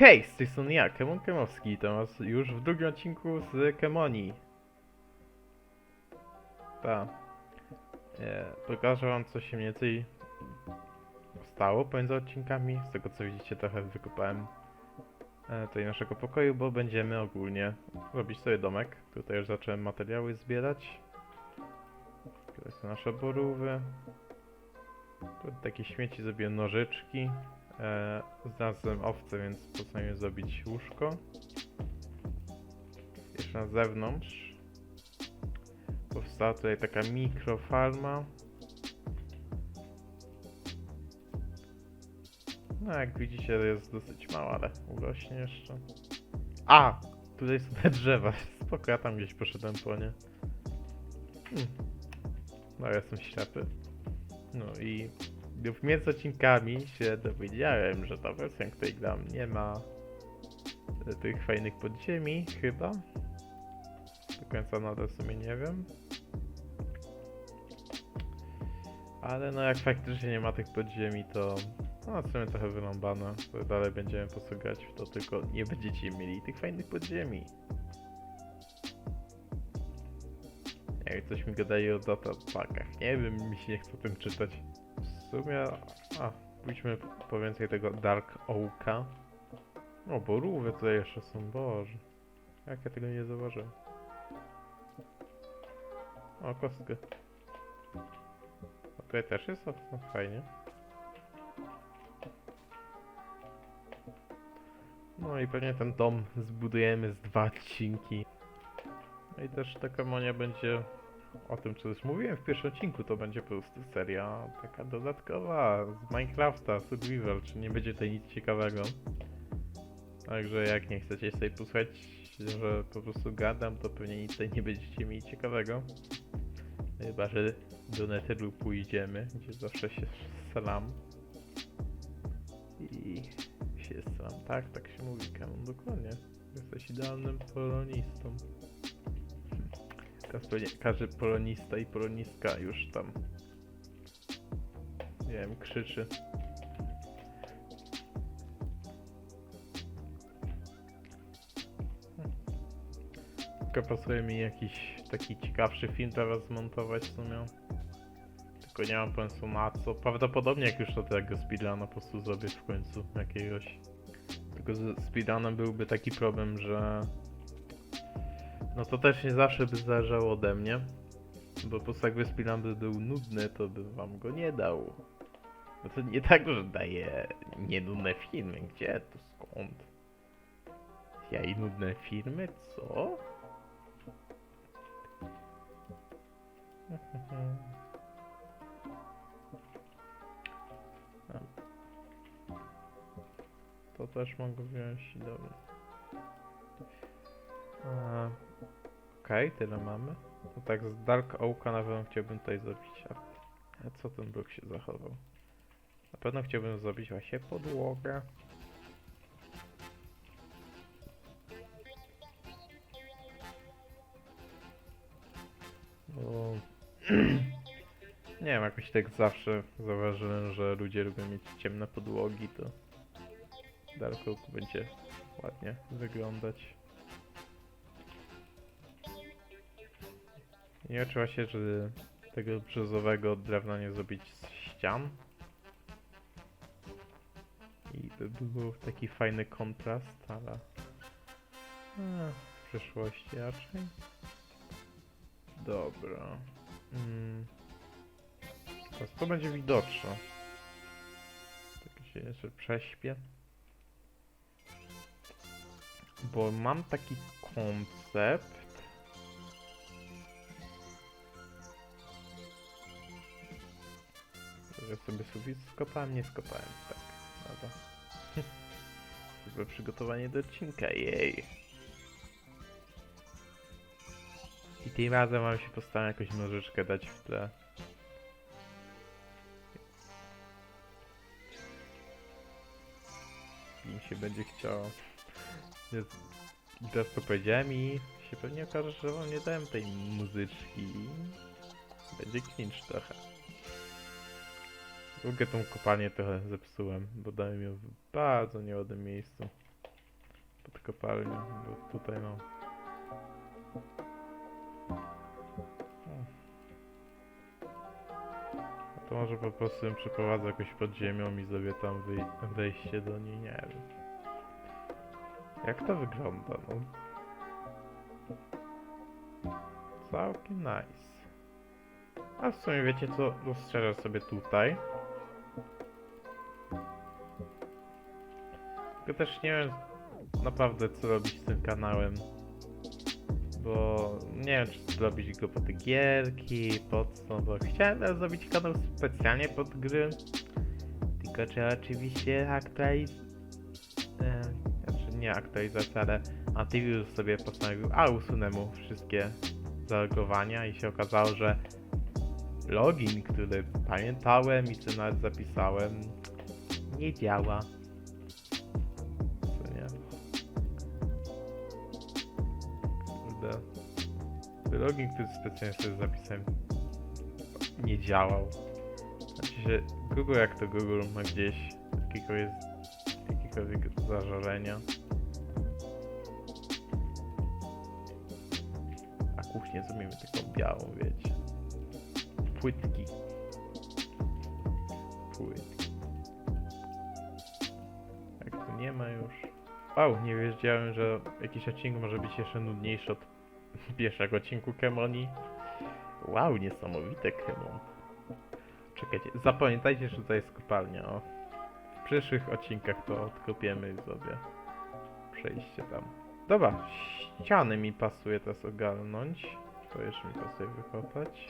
Hej, z tej strony ja, Kemon Kemowski, teraz już w drugim odcinku z Kemoni. Ta. E, pokażę wam co się mniej więcej stało pomiędzy odcinkami. Z tego co widzicie trochę wykopałem e, tutaj naszego pokoju, bo będziemy ogólnie robić sobie domek. Tutaj już zacząłem materiały zbierać. Tutaj są nasze borówy. Tu takie śmieci zrobiłem nożyczki. E, znalazłem owce, więc postanowiłem zrobić łóżko. Jeszcze na zewnątrz powstała tutaj taka mikrofarma. No jak widzicie jest dosyć mała, ale urośnie jeszcze. A! Tutaj są te drzewa. Spoko, ja tam gdzieś poszedłem po nie. Hmm. No ja jestem ślepy. No i między odcinkami się dowiedziałem, że ta wersja, której gram, nie ma e, tych fajnych podziemi, chyba. Do końca nadal w sumie nie wiem. Ale no jak faktycznie nie ma tych podziemi, to no w sumie trochę wyrąbane. Dalej będziemy posługiwać w to, tylko nie będziecie mieli tych fajnych podziemi. Jak coś mi gadają o datapakach. Nie wiem, mi się nie chce o tym czytać. Sumie... A, pójdźmy po więcej tego Dark Oaka. O, borówy tutaj jeszcze są, boże. Jak ja tego nie zauważyłem. O, kostkę. A tutaj też jest? No, fajnie. No i pewnie ten dom zbudujemy z dwa odcinki. No i też taka monia będzie o tym, co już mówiłem w pierwszym odcinku, to będzie po prostu seria taka dodatkowa z Minecrafta, Survival, czy nie będzie tutaj nic ciekawego. Także jak nie chcecie sobie posłuchać, że po prostu gadam, to pewnie nic tutaj nie będziecie mieli ciekawego. Chyba, że do Netheru pójdziemy, gdzie zawsze się salam. I się salam. Tak, tak się mówi, Kamon, dokładnie. Jesteś idealnym polonistą. Pewnie każdy polonista i polonistka już tam nie wiem, krzyczy. Tylko pasuje mi jakiś taki ciekawszy film teraz zmontować w sumie. Tylko nie mam pomysłu na co. Prawdopodobnie jak już to tego speedruna po prostu zrobię w końcu jakiegoś. Tylko z speedrunem byłby taki problem, że no to też nie zawsze by zależało ode mnie. Bo po prostu jakby speedrun by był nudny, to bym wam go nie dał. No to nie tak, że daję nienudne filmy. Gdzie to skąd? Ja i nudne filmy? Co? To też mogę wziąć dobra. Okej, tyle mamy. No tak, z Dark Oaka na pewno chciałbym tutaj zrobić. A, co ten blok się zachował? Na pewno chciałbym zrobić właśnie podłogę. Bo... Nie wiem, jakoś tak zawsze zauważyłem, że ludzie lubią mieć ciemne podłogi, to Dark Oak będzie ładnie wyglądać. Nie oczyła się, że tego brzozowego drewna nie zrobić z ścian. I by był taki fajny kontrast, ale a, w przyszłości raczej. Dobra. Mm. Teraz to będzie widoczne. Tak się jeszcze prześpię. Bo mam taki koncept, że sobie sufit skopałem, nie skopałem, tak. Dobra. Chyba przygotowanie do odcinka, jej. I tym razem mam się postaram jakąś nożyczkę dać w tle. Im się będzie chciało. Teraz to powiedziałem i się pewnie okaże, że wam nie dałem tej muzyczki. Będzie cringe trochę. Drugą tą kopalnię trochę zepsułem, bo dałem ją w bardzo nieładnym miejscu. pod kopalnią, bo tutaj no. A to może po prostu ją przeprowadzę jakoś pod ziemią i zrobię tam wejście do niej, nie wiem. Jak to wygląda, no? Całkiem nice. A w sumie wiecie co, rozszerzę sobie tutaj. Tylko też nie wiem naprawdę co robić z tym kanałem. Bo nie wiem czy zrobić go pod gierki, pod co, bo chciałem zrobić kanał specjalnie pod gry. Tylko czy oczywiście aktualiz... E, znaczy nie aktualizacja, ale antivirus sobie postanowił, a usunę mu wszystkie zalogowania i się okazało, że login, który pamiętałem i co nawet zapisałem, nie działa. Login, który specjalnie sobie zapisałem, nie działał. Znaczy się, Google jak to Google ma gdzieś jakiegoś, jakiegokolwiek zażalenia. A kuchnię zrobimy taką białą, wiecie. Płytki. Płytki. Jak tu nie ma już. Wow, nie wiedziałem, że jakiś odcinek może być jeszcze nudniejszy od pierwszego odcinku Kemoni. Wow, niesamowite Kemon. Czekajcie, zapamiętajcie, że tutaj jest kopalnia. O. W przyszłych odcinkach to odkopiemy sobie przejście tam. Dobra, ściany mi pasuje teraz ogarnąć. To jeszcze mi pasuje wykopać.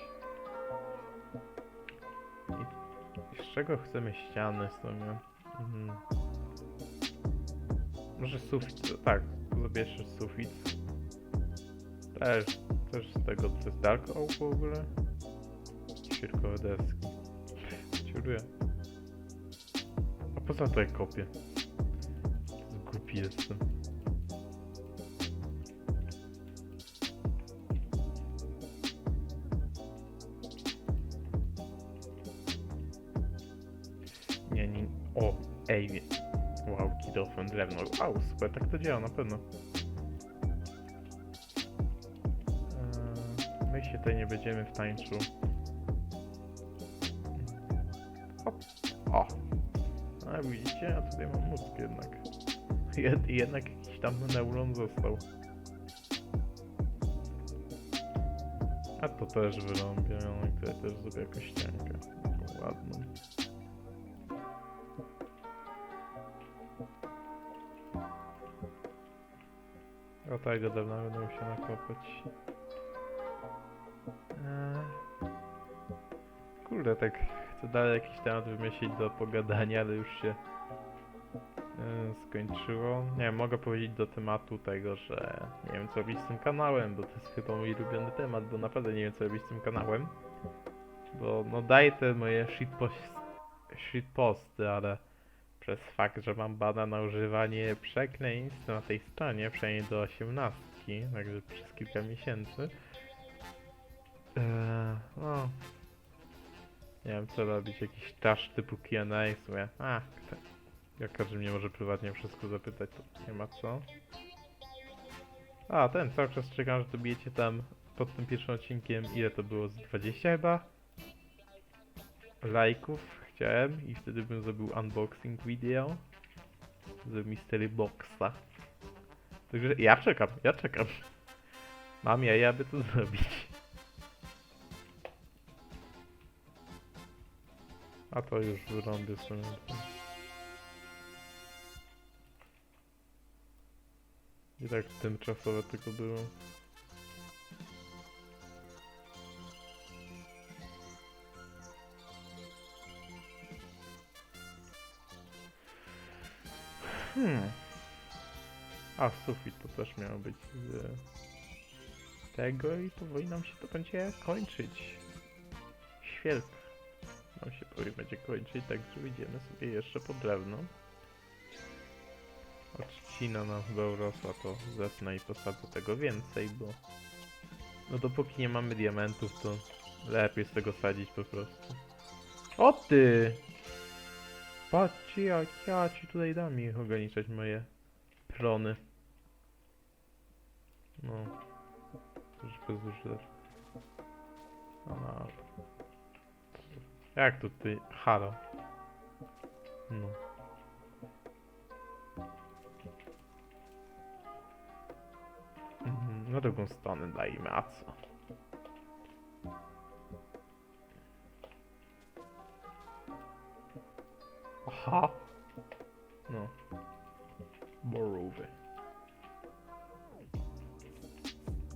I z czego chcemy ściany w sumie? Mhm. Może sufit, tak, zrobię jeszcze sufit. Też, też z tego, co jest Dark Oak w ogóle. Świerkowe deski. Ciuruję. A poza to jak kopię. Głupi jestem. Nie, nie. O, ej. Wow, kidofem drewno. Wow, super, tak to działa na pewno. My się tutaj nie będziemy w tańczu. Hop. O. A widzicie, a tutaj mam mózg jednak. Jed, jednak jakiś tam neuron został. A to też wyrąbię, no i tutaj też zrobię jakąś ściankę. Ładną. O tego dawno będę musiał nakopać. Tak chcę dalej jakiś temat wymyślić do pogadania, ale już się eee, skończyło. Nie wiem, mogę powiedzieć do tematu tego, że nie wiem co robić z tym kanałem, bo to jest chyba mój ulubiony temat, bo naprawdę nie wiem co robić z tym kanałem. Bo no daję te moje shitpost, shitposty, ale przez fakt, że mam bana na używanie przekleństw na tej stronie, przynajmniej do 18, także przez kilka miesięcy. Eee, no. Nie wiem co robić, jakiś trash typu Q&A w sumie. A, jak każdy mnie może prywatnie wszystko zapytać, to nie ma co. A, ten, cały czas czekam, że dobijecie tam pod tym pierwszym odcinkiem, ile to było, z 20 chyba? Lajków chciałem i wtedy bym zrobił unboxing video z Mystery Boxa. Także ja czekam, ja czekam. Mam ja, aby to zrobić. A to już wyrąbię sobie. I tak tymczasowe tylko było. Hmm. A, sufit to też miało być z tego i powoli nam się to będzie kończyć. Świetnie. Nam się powoli będzie kończyć, także wyjdziemy sobie jeszcze po drewno. Odcina nam chyba urosła, to zetnę i posadzę tego więcej, bo... No dopóki nie mamy diamentów, to lepiej z tego sadzić po prostu. O ty! Patrzcie jak ja ci tutaj dam ich ograniczać moje plony. No. Już bezużyteczne. Ona... Jak tu. Halo. No. Mhm, Na drugą stronę dajmy, a co? Aha. No. Borówy.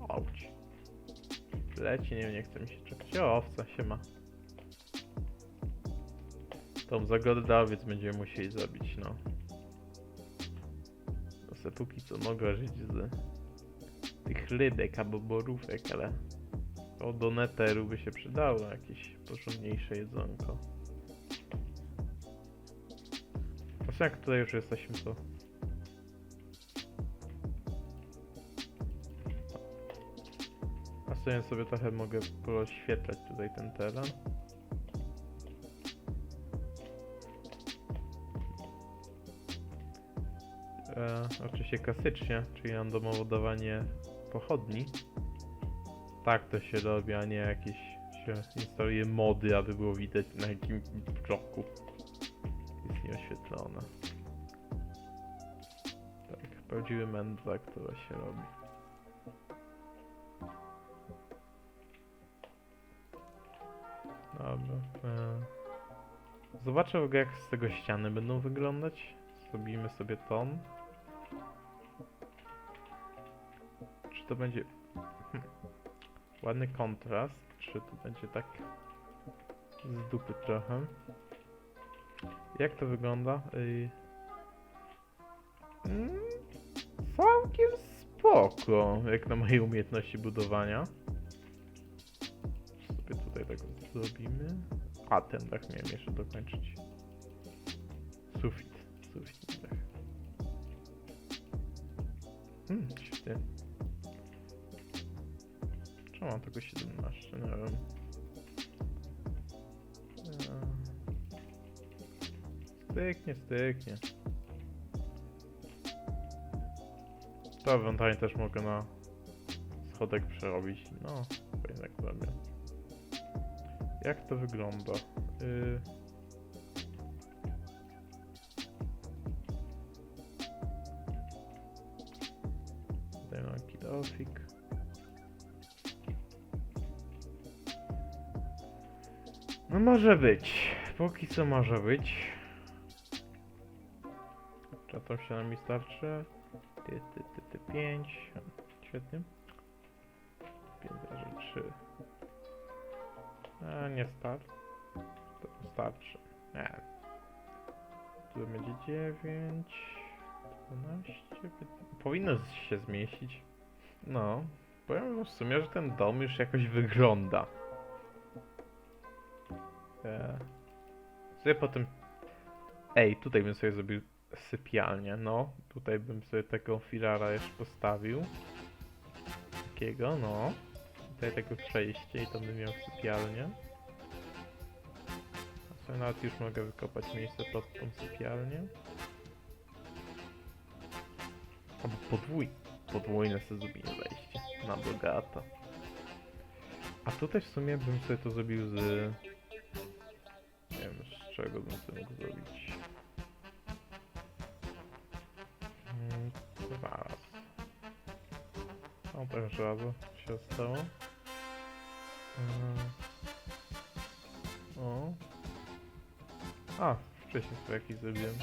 Auć. Leci, nie, nie chce mi się czekać. O, owca się ma. Tą zagodę dawiec będziemy musieli zabić, no. To se póki co mogę żyć z tych rybek albo borówek, ale o do neteru by się przydało jakieś porządniejsze jedzonko. Zresztą jak tutaj już jesteśmy, to... A sobie sobie trochę mogę poświetlać tutaj ten teren. E, oczywiście klasycznie, czyli randomowo dawanie pochodni. Tak to się robi, a nie jakieś się instaluje mody, aby było widać na jakim bloku jest nieoświetlone. Tak, prawdziwy mędrek, która się robi. Dobra. E... Zobaczę w ogóle jak z tego ściany będą wyglądać. Zrobimy sobie ton. Czy to będzie hmm, ładny kontrast, czy to będzie tak z dupy trochę. Jak to wygląda? Ej. Mm, całkiem spoko, jak na moje umiejętności budowania. Sobie tutaj tak zrobimy. A, ten dach miałem jeszcze dokończyć. Sufit. Sufit dach. Hmm, Czemu mam tylko 17? Nie wiem. Eee. Styknie, styknie. To ewentualnie też mogę na schodek przerobić. No, to jednak zrobię. Jak to wygląda? Yy... Tutaj mam No może być. Póki co może być. Czy to się nam starczy? Ty, ty, ty, ty, 5. Świetnie. 5 razy 3. A nie starczy. To starczy. Nie. Tu będzie 9. 12. Powinno się zmieścić. No. Powiem w sumie, że ten dom już jakoś wygląda. Eee. Sobie potem... Ej, tutaj bym sobie zrobił sypialnię, no. Tutaj bym sobie taką filara jeszcze postawił. Takiego, no. Tutaj tego przejście i to bym miał sypialnię. A sobie nawet już mogę wykopać miejsce pod tą sypialnię. Albo podwój... podwójne sobie zrobimy wejście. Na bogato. A tutaj w sumie bym sobie to zrobił z... Czego bym to mógł zrobić. Mm, Zaraz. O, tak żazo się stało. Mm. O. A, wcześniej sobie jakiś zrobiłem.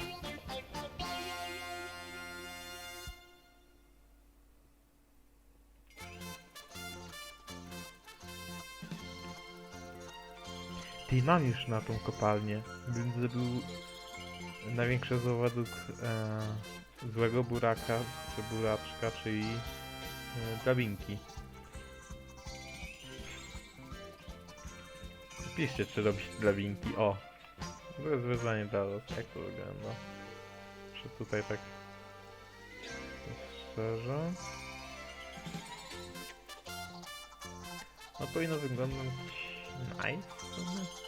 Już na tą kopalnię. Bym zrobił największe zło według e, złego buraka, czy buraczka, czyli e, drabinki. Piszcie, czy robić drabinki. O! To jest wyzwanie dla was. Jak to wygląda? Czy tutaj tak szczerze? No powinno wyglądać nice prawda?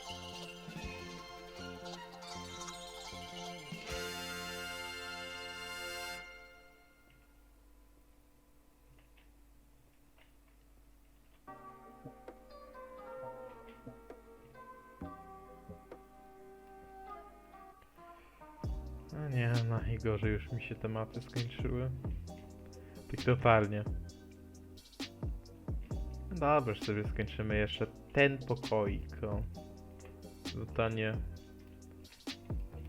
Nie, no najgorzej już mi się te mapy skończyły. Tak totalnie. Dobrze, sobie skończymy jeszcze ten pokoik. O. Zostanie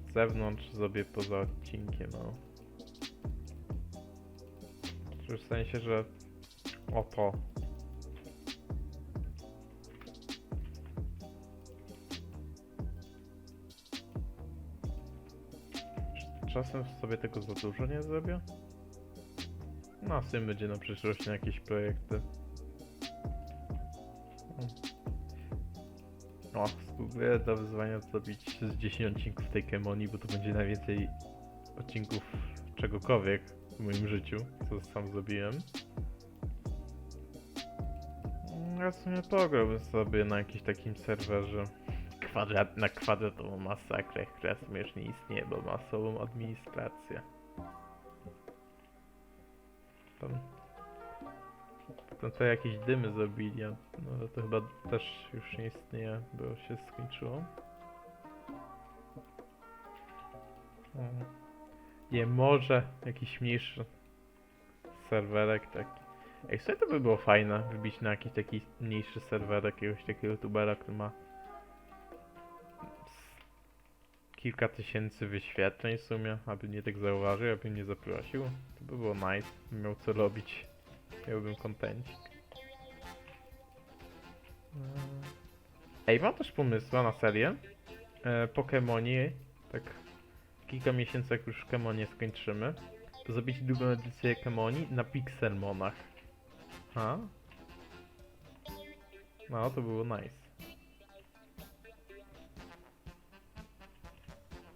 z zewnątrz sobie poza odcinkiem, no. Czy w sensie, że oto. Czasem sobie tego za dużo nie zrobię? No, w tym będzie na przyszłość na jakieś projekty. O, spróbuję do wyzwania zrobić z 10 odcinków tej Kemoni, bo to będzie najwięcej odcinków czegokolwiek w moim życiu, co sam zrobiłem. Mm, Ja w sumie pograłbym sobie na jakimś takim serwerze kwadrat na kwadratową masakrę, która w sumie już nie istnieje, bo masową administrację. Tam, tam to jakieś dymy zrobili, a- no ale to chyba też już nie istnieje, bo się skończyło. Nie, może jakiś mniejszy serwerek taki. Ej, sobie to by było fajne, wybić na jakiś taki mniejszy serwerek jakiegoś takiego youtubera, który ma kilka tysięcy wyświetleń w sumie, aby mnie tak zauważył, aby mnie zaprosił. To by było nice, miał co robić. Miałbym kontencik. Eee. Ej, mam też pomysła na serię. E, Pokemonie, tak kilka miesięcy jak już Kemonie skończymy, to zrobić drugą edycję Kemoni na Pixelmonach. Ha? No, to było nice.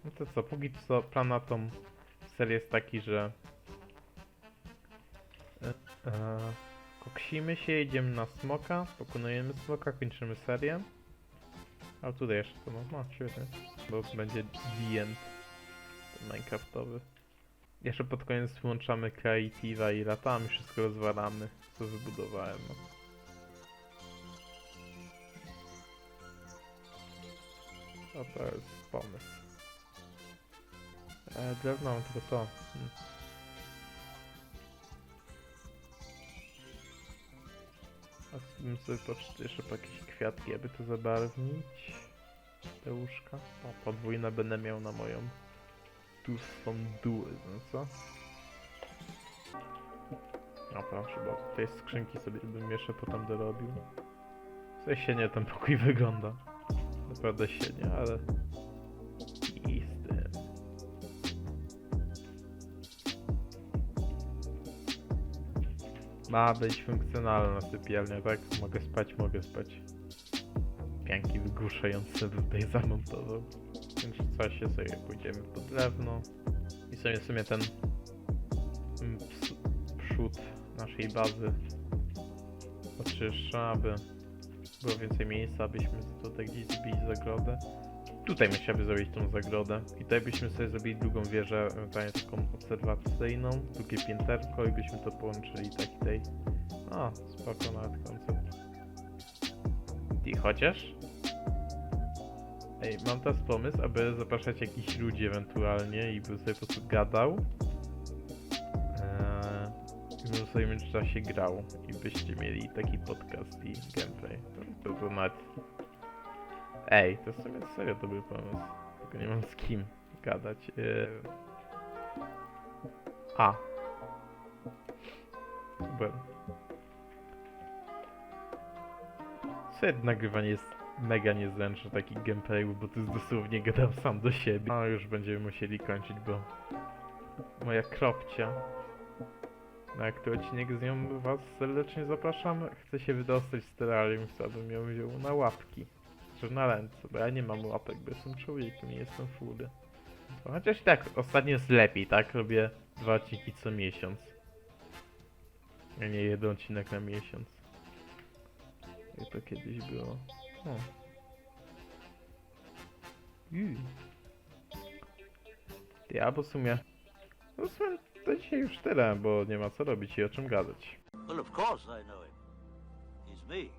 No to co, póki co plan na tą serię jest taki, że e, e, koksimy się, jedziemy na smoka, pokonujemy smoka, kończymy serię. A tutaj jeszcze to no, no świetnie, bo będzie the end minecraftowy. Jeszcze pod koniec włączamy Creative'a i latamy, wszystko rozwalamy, co wybudowałem. No to jest pomysł. E, drewno mam tylko to. Hmm. Bym sobie poczytał jeszcze po jakieś kwiatki, aby to zabarwnić. Te łóżka. O, podwójne będę miał na moją tłustą duły, no co? No proszę bardzo, tej skrzynki sobie bym jeszcze potem dorobił. W sensie nie, ten pokój wygląda. Naprawdę średnio, ale... Ma być funkcjonalna sypialnia, tak? Mogę spać, mogę spać. Pianki wygłuszające tutaj zamontował. Więc w czasie sobie pójdziemy po drewno. I sobie w sumie ten mm, przód naszej bazy oczyszcza, aby było więcej miejsca, abyśmy tutaj gdzieś zbili zagrodę. Tutaj musiałby zrobić tą zagrodę. I tutaj byśmy sobie zrobili drugą wieżę, ewentualnie taką obserwacyjną, drugie pięterko i byśmy to połączyli tak i tej. O, spoko nawet koncept. I chociaż? Ej, mam teraz pomysł, aby zapraszać jakichś ludzi ewentualnie i bym sobie po prostu gadał. Eee, I bym sobie w międzyczasie grał. I byście mieli taki podcast i gameplay. To by było nawet... Ej, to w sumie serio dobry pomysł. Tylko nie mam z kim gadać. Eee... A. Super. Sobie nagrywanie jest mega niezręczne taki gameplay, bo to jest dosłownie gadam sam do siebie. No już będziemy musieli kończyć, bo moja kropcia. Na który odcinek z nią was serdecznie zapraszam. Chcę się wydostać z terrarium, chcę, abym ją wziął na łapki. Że na ręce, bo ja nie mam łapek, bo jestem człowiekiem, nie jestem. To Chociaż tak, ostatnio jest lepiej, tak? Robię dwa odcinki co miesiąc. A nie jeden odcinek na miesiąc. Jak to kiedyś było. O. Yy. Ty, a bo w sumie... No w sumie to dzisiaj już tyle, bo nie ma co robić i o czym gadać. Well, of course I know him. He's me.